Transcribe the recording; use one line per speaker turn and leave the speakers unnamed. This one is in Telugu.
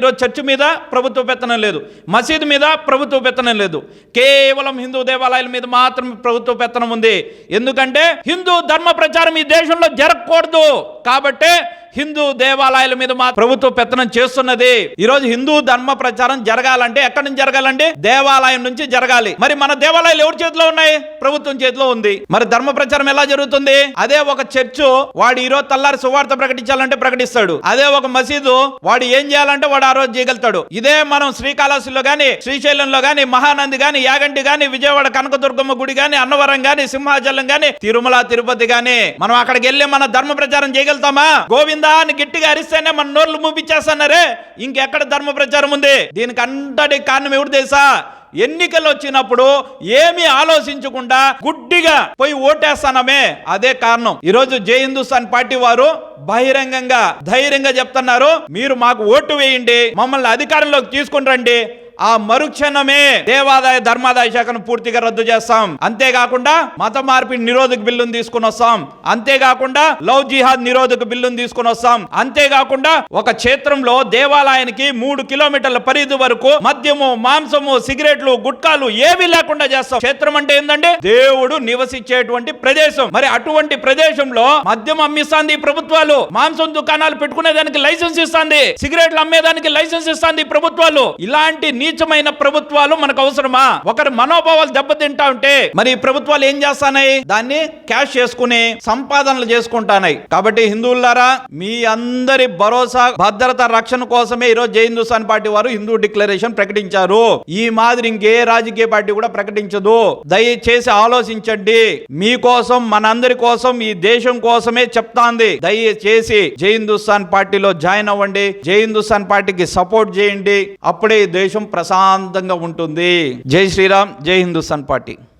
ఈరోజు చర్చి మీద ప్రభుత్వ పెత్తనం లేదు. మసీదు మీద ప్రభుత్వ పెత్తనం లేదు. కేవలం హిందూ దేవాలయాల మీద మాత్రం ప్రభుత్వ పెత్తనం ఉంది. ఎందుకంటే హిందూ ధర్మ ప్రచారం ఈ దేశంలో జరగకూడదు. కాబట్టే హిందూ దేవాలయాల మీద మా ప్రభుత్వ పెత్తనం చేస్తున్నది. ఈ రోజు హిందూ ధర్మ ప్రచారం జరగాలంటే ఎక్కడి నుంచి జరగాలండి? దేవాలయం నుంచి జరగాలి. మరి మన దేవాలయాలు ఎవరి చేతిలో ఉన్నాయి? ప్రభుత్వం చేతిలో ఉంది. మరి ధర్మ ప్రచారం ఎలా జరుగుతుంది? అదే ఒక చర్చ్ వాడు ఈ రోజు తల్లారి సువార్త ప్రకటించాలంటే ప్రకటిస్తాడు. అదే ఒక మసీదు వాడు ఏం చేయాలంటే వాడు ఆ రోజు చేయగలుగుతాడు. ఇదే మనం శ్రీకాళహస్తిలో గాని శ్రీశైలంలో గాని మహానంది గాని యాగంటి గాని విజయవాడ కనకదుర్గమ్మ గుడి గాని అన్నవరం గాని సింహాచలం గాని తిరుమల తిరుపతి గాని మనం అక్కడికి వెళ్ళి మన ధర్మ ప్రచారం చేయగలుగుతామా? గోవింద అని గట్టిగా అరిస్తేనే మన నోర్లు మూపించేస్తున్నారే. ఇంకెక్కడ ధర్మ ప్రచారం ఉంది? దీనికి అంతటి కారణం ఎవరు తెలుసా? ఎన్నికలు వచ్చినప్పుడు ఏమీ ఆలోచించకుండా గుడ్డిగా పోయి ఓటేస్తానమే. అదే కారణం. ఈరోజు జై హిందుస్థాన్ పార్టీ వారు బహిరంగంగా ధైర్యంగా చెప్తున్నారు. మీరు మాకు ఓటు వేయండి. మమ్మల్ని అధికారంలోకి తీసుకుని రండి. ఆ మరుక్షణమే దేవాదాయ ధర్మాదాయ శాఖను పూర్తిగా రద్దు చేస్తాం. అంతేకాకుండా మత మార్పిడి నిరోధక బిల్లును తీసుకుని వస్తాం. అంతేకాకుండా లవ్ జిహాద్ నిరోధక బిల్లును తీసుకుని వస్తాం. అంతేకాకుండా ఒక క్షేత్రంలో దేవాలయానికి మూడు కిలోమీటర్ల పరిధి వరకు మద్యము మాంసము సిగరెట్లు గుట్కాలు ఏవి లేకుండా చేస్తాం. క్షేత్రం అంటే ఏంటంటే దేవుడు నివసించేటువంటి ప్రదేశం. మరి అటువంటి ప్రదేశంలో మద్యం అమ్మిస్తాంది ప్రభుత్వాలు. మాంసం దుకాణాలు పెట్టుకునేదానికి లైసెన్స్ ఇస్తాంది. సిగరెట్లు అమ్మేదానికి లైసెన్స్ ఇస్తాంది ప్రభుత్వాలు. ఇలాంటి నీచమైన ప్రభుత్వాలు మనకు అవసరమా? ఒకరి మనోభావాలు దెబ్బతింటా ఉంటే మరి ప్రభుత్వాలు ఏం చేస్తానాయి? దాన్ని క్యాష్ చేసుకుని సంపాదనలు చేసుకుంటానాయి. కాబట్టి హిందువులారా మీ అందరి భరోసా భద్రత రక్షణ కోసమే ఈరోజు జై హిందుస్థాన్ పార్టీ వారు హిందూ డిక్లరేషన్ ప్రకటించారు. ఈ మాదిరి ఇంకే రాజకీయ పార్టీ కూడా ప్రకటించదు. దయచేసి ఆలోచించండి. మీకోసం మనందరి కోసం ఈ దేశం కోసమే చెప్తాంది. దయచేసి జై హిందుస్థాన్ పార్టీలో జాయిన్ అవ్వండి. జై హిందుస్థాన్ పార్టీకి సపోర్ట్ చేయండి. అప్పుడే ఈ దేశం ప్రశాంతంగా ఉంటుంది. జై శ్రీరామ్ జై హిందుస్థాన్ పార్టీ.